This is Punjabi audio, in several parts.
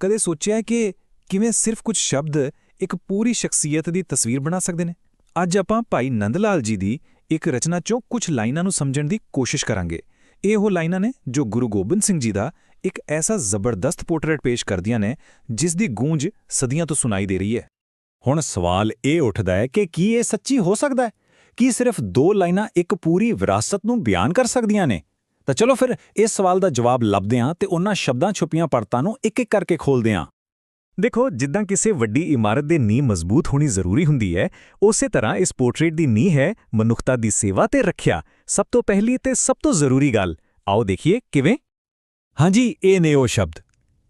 ਕਦੇ ਸੋਚਿਆ ਕਿ ਕਿਵੇਂ ਸਿਰਫ ਕੁਝ ਸ਼ਬਦ ਇੱਕ ਪੂਰੀ ਸ਼ਖਸੀਅਤ ਦੀ ਤਸਵੀਰ ਬਣਾ ਸਕਦੇ ਨੇ? ਅੱਜ ਆਪਾਂ ਭਾਈ ਨੰਦ ਲਾਲ ਜੀ ਦੀ ਇੱਕ ਰਚਨਾ ਚੋਂ ਕੁਝ ਲਾਈਨਾਂ ਨੂੰ ਸਮਝਣ ਦੀ ਕੋਸ਼ਿਸ਼ ਕਰਾਂਗੇ। ਇਹ ਉਹ ਲਾਈਨਾਂ ਨੇ ਜੋ ਗੁਰੂ ਗੋਬਿੰਦ ਸਿੰਘ ਜੀ ਦਾ ਇੱਕ ਐਸਾ ਜ਼ਬਰਦਸਤ ਪੋਰਟਰੇਟ ਪੇਸ਼ ਕਰਦੀਆਂ ਨੇ, ਜਿਸ ਦੀ ਗੂੰਜ ਸਦੀਆਂ ਤੋਂ ਸੁਣਾਈ ਦੇ ਰਹੀ ਹੈ। ਹੁਣ ਸਵਾਲ ਇਹ ਉੱਠਦਾ ਹੈ ਕਿ ਕੀ ਇਹ ਸੱਚੀ ਹੋ ਸਕਦਾ ਹੈ? ਕੀ ਸਿਰਫ ਦੋ ਲਾਈਨਾਂ ਇੱਕ ਪੂਰੀ ਵਿਰਾਸਤ ਨੂੰ ਬਿਆਨ ਕਰ ਸਕਦੀਆਂ ਨੇ? ਤਾਂ ਚਲੋ ਫਿਰ ਇਸ ਸਵਾਲ ਦਾ ਜਵਾਬ ਲੱਭਦੇ ਹਾਂ ਤੇ ਉਹਨਾਂ ਸ਼ਬਦਾਂ ਛੁਪੀਆਂ ਪਰਤਾਂ ਨੂੰ ਇੱਕ-ਇੱਕ ਕਰਕੇ ਖੋਲਦੇ ਹਾਂ ਦੇਖੋ, ਜਿੱਦਾਂ ਕਿਸੇ ਵੱਡੀ ਇਮਾਰਤ ਦੇ ਨੀਂਹ ਮਜ਼ਬੂਤ ਹੋਣੀ ਜ਼ਰੂਰੀ ਹੁੰਦੀ ਹੈ, ਉਸੇ ਤਰ੍ਹਾਂ ਇਸ ਪੋਰਟਰੇਟ ਦੀ ਨੀਂਹ ਹੈ ਮਨੁੱਖਤਾ ਦੀ ਸੇਵਾ ਤੇ ਰੱਖਿਆ। ਸਭ ਤੋਂ ਪਹਿਲੀ ਤੇ ਸਭ ਤੋਂ ਜ਼ਰੂਰੀ ਗੱਲ, ਆਓ ਦੇਖੀਏ ਕਿਵੇਂ? ਹਾਂਜੀ, ਇਹ ਨੇ ਉਹ ਸ਼ਬਦ,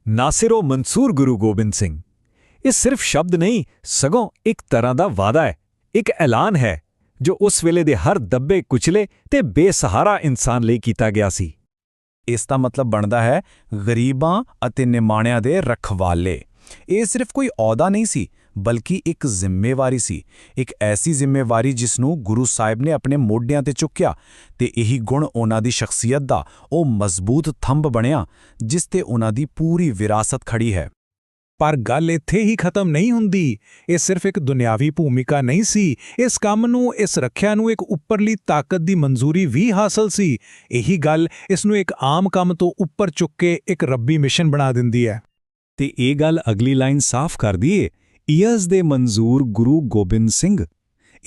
ਨਾਸਿਰੋ ਮਨਸੂਰ ਗੁਰੂ ਗੋਬਿੰਦ ਸਿੰਘ। ਇਹ ਸਿਰਫ ਸ਼ਬਦ ਨਹੀਂ, ਸਗੋਂ ਇੱਕ ਤਰ੍ਹਾਂ ਦਾ ਵਾਅਦਾ ਹੈ, ਇੱਕ ਐਲਾਨ ਹੈ। ਜੋ ਉਸ ਵੇਲੇ ਦੇ ਹਰ ਦੱਬੇ ਕੁਚਲੇ ਤੇ ਬੇਸਹਾਰਾ ਇਨਸਾਨ ਲਈ ਕੀਤਾ ਗਿਆ ਸੀ। ਇਸ ਦਾ ਮਤਲਬ ਬਣਦਾ ਹੈ ਗਰੀਬਾਂ ਅਤੇ ਨਿਮਾਣਿਆਂ ਦੇ ਰਖਵਾਲੇ। ਇਹ ਸਿਰਫ ਕੋਈ ਅਹੁਦਾ ਨਹੀਂ ਸੀ, ਬਲਕਿ ਇੱਕ ਜ਼ਿੰਮੇਵਾਰੀ ਸੀ। ਇੱਕ ਐਸੀ ਜ਼ਿੰਮੇਵਾਰੀ ਜਿਸ ਨੂੰ ਗੁਰੂ ਸਾਹਿਬ ਨੇ ਆਪਣੇ ਮੋਢਿਆਂ ਤੇ ਚੁੱਕਿਆ ਤੇ ਇਹੀ ਗੁਣ ਉਹਨਾਂ ਦੀ ਸ਼ਖਸੀਅਤ ਦਾ ਉਹ ਮਜ਼ਬੂਤ ਥੰਬ ਬਣਿਆ, ਜਿਸ ਤੇ ਉਹਨਾਂ ਦੀ ਪੂਰੀ ਵਿਰਾਸਤ ਖੜੀ ਹੈ। ਪਰ ਗੱਲ ਇੱਥੇ ਹੀ ਖਤਮ ਨਹੀਂ ਹੁੰਦੀ। ਇਹ ਸਿਰਫ ਇੱਕ ਦੁਨਿਆਵੀ ਭੂਮਿਕਾ ਨਹੀਂ ਸੀ। ਇਸ ਕੰਮ ਨੂੰ, ਇਸ ਰੱਖਿਆ ਨੂੰ ਇੱਕ ਉੱਪਰਲੀ ਤਾਕਤ ਦੀ ਮਨਜ਼ੂਰੀ ਵੀ ਹਾਸਲ ਸੀ। ਇਹੀ ਗੱਲ ਇਸ ਨੂੰ ਇੱਕ ਆਮ ਕੰਮ ਤੋਂ ਉੱਪਰ ਚੁੱਕ ਕੇ ਇੱਕ ਰੱਬੀ ਮਿਸ਼ਨ ਬਣਾ ਦਿੰਦੀ ਹੈ। ਤੇ ਇਹ ਗੱਲ ਅਗਲੀ ਲਾਈਨ ਸਾਫ਼ ਕਰਦੀ ਏ ਈਅਸ ਦੇ ਮਨਜ਼ੂਰ ਗੁਰੂ ਗੋਬਿੰਦ ਸਿੰਘ।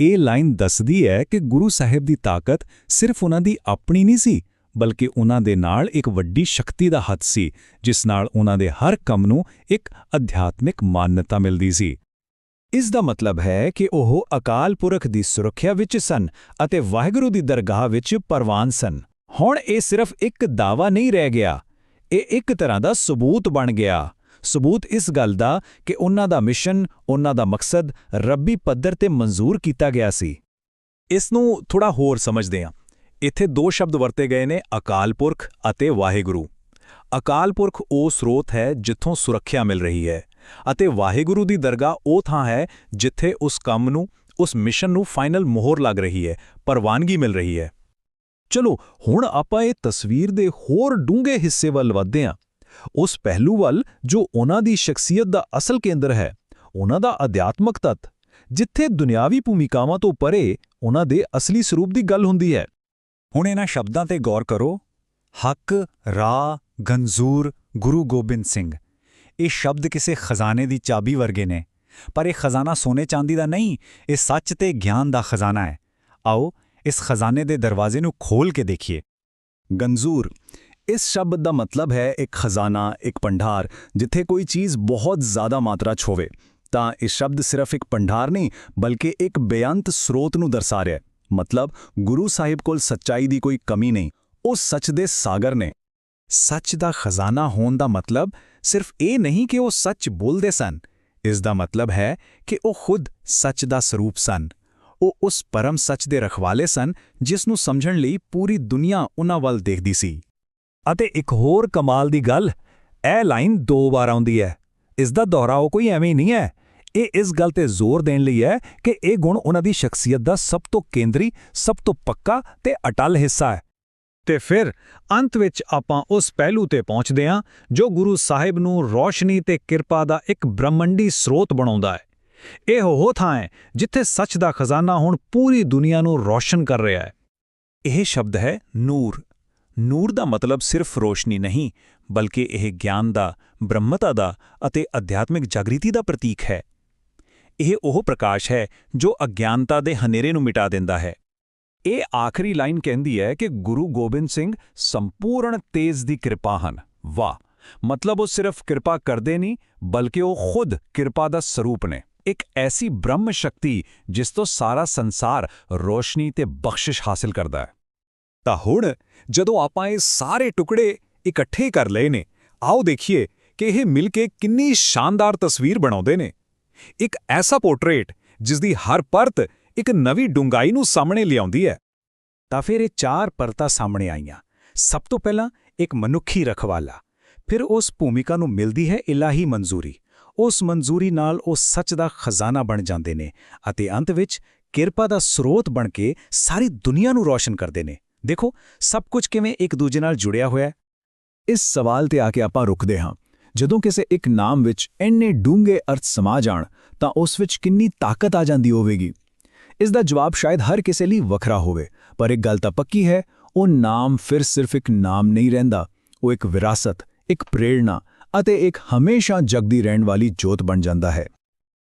ਇਹ ਲਾਈਨ ਦੱਸਦੀ ਹੈ ਕਿ ਗੁਰੂ ਸਾਹਿਬ ਦੀ ਤਾਕਤ ਸਿਰਫ ਉਹਨਾਂ ਦੀ ਆਪਣੀ ਨਹੀਂ ਸੀ ਬਲਕਿ ਉਹਨਾਂ ਦੇ ਨਾਲ ਇੱਕ ਵੱਡੀ ਸ਼ਕਤੀ ਦਾ ਹੱਥ ਸੀ, ਜਿਸ ਨਾਲ ਉਹਨਾਂ ਦੇ ਹਰ ਕੰਮ ਨੂੰ ਇੱਕ ਅਧਿਆਤਮਿਕ ਮਾਨਤਾ ਮਿਲਦੀ ਸੀ। ਇਸ ਦਾ ਮਤਲਬ ਹੈ ਕਿ ਉਹ ਅਕਾਲ ਪੁਰਖ ਦੀ ਸੁਰੱਖਿਆ ਵਿੱਚ ਸਨ ਅਤੇ ਵਾਹਿਗੁਰੂ ਦੀ ਦਰਗਾਹ ਵਿੱਚ ਪਰਵਾਨ ਸਨ। ਹੁਣ ਇਹ ਸਿਰਫ ਇੱਕ ਦਾਵਾ ਨਹੀਂ ਰਹਿ ਗਿਆ। ਇਹ ਇੱਕ ਤਰ੍ਹਾਂ ਦਾ ਸਬੂਤ ਬਣ ਗਿਆ। ਸਬੂਤ ਇਸ ਗੱਲ ਦਾ ਕਿ ਉਹਨਾਂ ਦਾ ਮਿਸ਼ਨ, ਉਹਨਾਂ ਦਾ ਮਕਸਦ ਰੱਬੀ ਪੱਧਰ ਤੇ ਮਨਜ਼ੂਰ ਕੀਤਾ ਗਿਆ ਸੀ। ਇਸ ਨੂੰ ਥੋੜਾ ਹੋਰ ਸਮਝਦੇ ਹਾਂ। ਇੱਥੇ ਦੋ ਸ਼ਬਦ ਵਰਤੇ ਗਏ ਨੇ, ਅਕਾਲ ਪੁਰਖ ਅਤੇ ਵਾਹਿਗੁਰੂ। ਅਕਾਲ ਪੁਰਖ ਉਹ ਸਰੋਤ ਹੈ ਜਿੱਥੋਂ ਸੁਰੱਖਿਆ ਮਿਲ ਰਹੀ ਹੈ ਅਤੇ ਵਾਹਿਗੁਰੂ ਦੀ ਦਰਗਾਹ ਉਹ ਥਾਂ ਹੈ ਜਿੱਥੇ ਉਸ ਕੰਮ ਨੂੰ, ਉਸ ਮਿਸ਼ਨ ਨੂੰ ਫਾਈਨਲ ਮੋਹਰ ਲੱਗ ਰਹੀ ਹੈ, ਪ੍ਰਵਾਨਗੀ ਮਿਲ ਰਹੀ ਹੈ। ਚਲੋ, ਹੁਣ ਆਪਾਂ ਇਹ ਤਸਵੀਰ ਦੇ ਹੋਰ ਡੂੰਘੇ ਹਿੱਸੇ ਵੱਲ ਵਧਦੇ ਹਾਂ। ਉਸ ਪਹਿਲੂ ਵੱਲ ਜੋ ਉਹਨਾਂ ਦੀ ਸ਼ਖਸੀਅਤ ਦਾ ਅਸਲ ਕੇਂਦਰ ਹੈ, ਉਹਨਾਂ ਦਾ ਅਧਿਆਤਮਕ ਤੱਤ, ਜਿੱਥੇ ਦੁਨਿਆਵੀ ਭੂਮਿਕਾਵਾਂ ਤੋਂ ਪਰੇ ਉਹਨਾਂ ਦੇ ਅਸਲੀ ਸਰੂਪ ਦੀ ਗੱਲ ਹੁੰਦੀ ਹੈ। ਹੁਣ ਇਹਨਾਂ ਸ਼ਬਦਾਂ ਤੇ ਗੌਰ ਕਰੋ। ਹੱਕ, ਰਾ, ਗੰਜ਼ੂਰ, ਗੁਰੂ ਗੋਬਿੰਦ ਸਿੰਘ। ਇਹ ਸ਼ਬਦ ਕਿਸੇ ਖਜ਼ਾਨੇ ਦੀ ਚਾਬੀ ਵਰਗੇ ਨੇ। ਪਰ ਇਹ ਖਜ਼ਾਨਾ ਸੋਨੇ ਚਾਂਦੀ ਦਾ ਨਹੀਂ, ਇਹ ਸੱਚ ਤੇ ਗਿਆਨ ਦਾ ਖਜ਼ਾਨਾ ਹੈ। ਆਓ ਇਸ ਖਜ਼ਾਨੇ ਦੇ ਦਰਵਾਜ਼ੇ ਨੂੰ ਖੋਲ ਕੇ ਦੇਖੀਏ। ਗੰਜ਼ੂਰ। ਇਸ ਸ਼ਬਦ ਦਾ ਮਤਲਬ ਹੈ ਇੱਕ ਖਜ਼ਾਨਾ, ਇੱਕ ਭੰਡਾਰ, ਜਿੱਥੇ ਕੋਈ ਚੀਜ਼ ਬਹੁਤ ਜ਼ਿਆਦਾ ਮਾਤਰਾ 'ਚ ਹੋਵੇ। ਤਾਂ ਇਹ ਸ਼ਬਦ ਸਿਰਫ ਇੱਕ ਭੰਡਾਰ ਨਹੀਂ, ਬਲਕਿ ਇੱਕ ਬੇਅੰਤ ਸਰੋਤ ਨੂੰ ਦਰਸਾ ਰਿਹਾ ਹੈ। ਮਤਲਬ ਗੁਰੂ ਸਾਹਿਬ ਕੋਲ ਸੱਚਾਈ ਦੀ ਕੋਈ ਕਮੀ ਨਹੀਂ, ਉਹ ਸੱਚ ਦੇ ਸਾਗਰ ਨੇ। ਸੱਚ ਦਾ ਖਜ਼ਾਨਾ ਹੋਣ ਦਾ ਮਤਲਬ ਸਿਰਫ ਇਹ ਨਹੀਂ ਕਿ ਉਹ ਸੱਚ ਬੋਲਦੇ ਸਨ। ਇਸ ਦਾ ਮਤਲਬ ਹੈ ਕਿ ਉਹ ਖੁਦ ਸੱਚ ਦਾ ਸਰੂਪ ਸਨ। ਉਹ ਉਸ ਪਰਮ ਸੱਚ ਦੇ ਰਖਵਾਲੇ ਸਨ, ਜਿਸ ਨੂੰ ਸਮਝਣ ਲਈ ਪੂਰੀ ਦੁਨੀਆ ਉਹਨਾਂ ਵੱਲ ਦੇਖਦੀ ਸੀ। ਅਤੇ ਇੱਕ ਹੋਰ ਕਮਾਲ ਦੀ ਗੱਲ, ਇਹ ਲਾਈਨ ਦੋ ਵਾਰ ਆਉਂਦੀ ਹੈ। ਇਸ ਦਾ ਦੁਹਰਾਓ ਕੋਈ ਐਵੇਂ ਹੀ ਨਹੀਂ ਹੈ। ਇਹ ਇਸ ਗੱਲ ਤੇ ਜ਼ੋਰ ਦੇਣ ਲਈ ਹੈ ਕਿ ਇਹ ਗੁਣ ਉਹਨਾਂ ਦੀ ਸ਼ਖਸੀਅਤ ਦਾ ਸਭ ਤੋਂ ਕੇਂਦਰੀ, ਸਭ ਤੋਂ ਪੱਕਾ ਤੇ ਅਟਲ ਹਿੱਸਾ ਹੈ। ਤੇ ਫਿਰ ਅੰਤ ਵਿੱਚ ਆਪਾਂ ਉਸ ਪਹਿਲੂ ਤੇ ਪਹੁੰਚਦੇ ਹਾਂ ਜੋ ਗੁਰੂ ਸਾਹਿਬ ਨੂੰ ਰੋਸ਼ਨੀ ਤੇ ਕਿਰਪਾ ਦਾ ਇੱਕ ਬ੍ਰਹਮੰਡੀ ਸਰੋਤ ਬਣਾਉਂਦਾ ਹੈ। ਇਹ ਉਹ ਥਾਂ ਹੈ ਜਿੱਥੇ ਸੱਚ ਦਾ ਖਜ਼ਾਨਾ ਹੁਣ ਪੂਰੀ ਦੁਨੀਆ ਨੂੰ ਰੋਸ਼ਨ ਕਰ ਰਿਹਾ ਹੈ। ਇਹ ਸ਼ਬਦ ਹੈ ਨੂਰ। ਨੂਰ ਦਾ ਮਤਲਬ ਸਿਰਫ ਰੋਸ਼ਨੀ ਨਹੀਂ, ਬਲਕਿ ਇਹ ਗਿਆਨ ਦਾ, ਬ੍ਰਹਮਤਾ ਦਾ ਅਤੇ ਅਧਿਆਤਮਿਕ ਜਾਗ੍ਰਿਤੀ ਦਾ ਪ੍ਰਤੀਕ ਹੈ। ਇਹ ਉਹ ਪ੍ਰਕਾਸ਼ ਹੈ ਜੋ ਅਗਿਆਨਤਾ ਦੇ ਹਨੇਰੇ ਨੂੰ ਮਿਟਾ ਦਿੰਦਾ ਹੈ। ਇਹ ਆਖਰੀ ਲਾਈਨ ਕਹਿੰਦੀ ਹੈ ਕਿ ਗੁਰੂ ਗੋਬਿੰਦ ਸਿੰਘ ਸੰਪੂਰਨ ਤੇਜ ਦੀ ਕਿਰਪਾ ਹਨ। ਵਾਹ! ਮਤਲਬ ਉਹ ਸਿਰਫ ਕਿਰਪਾ ਕਰਦੇ ਨਹੀਂ, ਬਲਕਿ ਉਹ ਖੁਦ ਕਿਰਪਾ ਦਾ ਸਰੂਪ ਨੇ। ਇੱਕ ਐਸੀ ਬ੍ਰਹਮ ਸ਼ਕਤੀ ਜਿਸ ਤੋਂ ਸਾਰਾ ਸੰਸਾਰ ਰੋਸ਼ਨੀ ਤੇ ਬਖਸ਼ਿਸ਼ ਹਾਸਲ ਕਰਦਾ ਹੈ। ਤਾਂ ਹੁਣ ਜਦੋਂ ਆਪਾਂ ਇਹ ਸਾਰੇ ਟੁਕੜੇ ਇਕੱਠੇ ਕਰ ਲਏ ਨੇ, ਆਓ ਦੇਖੀਏ ਕਿ ਇਹ ਮਿਲ ਕੇ ਕਿੰਨੀ ਸ਼ਾਨਦਾਰ ਤਸਵੀਰ ਬਣਾਉਂਦੇ ਨੇ। ਇੱਕ ਐਸਾ ਪੋਰਟਰੇਟ ਜਿਸ ਦੀ ਹਰ ਪਰਤ ਇੱਕ ਨਵੀਂ ਡੂੰਘਾਈ ਨੂੰ ਸਾਹਮਣੇ ਲਿਆਉਂਦੀ ਹੈ। ਤਾਂ ਫਿਰ ਇਹ ਚਾਰ ਪਰਤਾਂ ਸਾਹਮਣੇ ਆਈਆਂ। ਸਭ ਤੋਂ ਪਹਿਲਾਂ ਇੱਕ ਮਨੁੱਖੀ ਰਖਵਾਲਾ। ਫਿਰ ਉਸ ਭੂਮਿਕਾ ਨੂੰ ਮਿਲਦੀ ਹੈ ਇਲਾਹੀ ਮਨਜ਼ੂਰੀ। ਉਸ ਮਨਜ਼ੂਰੀ ਨਾਲ ਉਹ ਸੱਚ ਦਾ ਖਜ਼ਾਨਾ ਬਣ ਜਾਂਦੇ ਨੇ ਅਤੇ ਅੰਤ ਵਿੱਚ ਕਿਰਪਾ ਦਾ ਸਰੋਤ ਬਣ ਕੇ ਸਾਰੀ ਦੁਨੀਆ ਨੂੰ ਰੋਸ਼ਨ ਕਰਦੇ ਨੇ। ਦੇਖੋ, ਸਭ ਕੁਝ ਕਿਵੇਂ ਇੱਕ ਦੂਜੇ ਨਾਲ ਜੁੜਿਆ ਹੋਇਆ ਹੈ। ਇਸ ਸਵਾਲ ਤੇ ਆ ਕੇ ਆਪਾਂ ਰੁਕਦੇ ਹਾਂ। ਜਦੋਂ ਕਿਸੇ ਇੱਕ ਨਾਮ ਵਿੱਚ ਇੰਨੇ ਡੂੰਘੇ ਅਰਥ ਸਮਾ ਜਾਣ, ਤਾਂ ਉਸ ਵਿੱਚ ਕਿੰਨੀ ਤਾਕਤ ਆ ਜਾਂਦੀ ਹੋਵੇਗੀ। ਇਸ ਦਾ ਜਵਾਬ ਸ਼ਾਇਦ ਹਰ ਕਿਸੇ ਲਈ ਵੱਖਰਾ ਹੋਵੇ, ਪਰ ਇੱਕ ਗੱਲ ਤਾਂ ਪੱਕੀ ਹੈ, ਉਹ ਨਾਮ ਫਿਰ ਸਿਰਫ ਇੱਕ ਨਾਮ ਨਹੀਂ ਰਹਿੰਦਾ, ਉਹ ਇੱਕ ਵਿਰਾਸਤ, ਇੱਕ ਪ੍ਰੇਰਣਾ ਅਤੇ ਇੱਕ ਹਮੇਸ਼ਾ ਜਗਦੀ ਰਹਿਣ ਵਾਲੀ ਜੋਤ ਬਣ ਜਾਂਦਾ ਹੈ।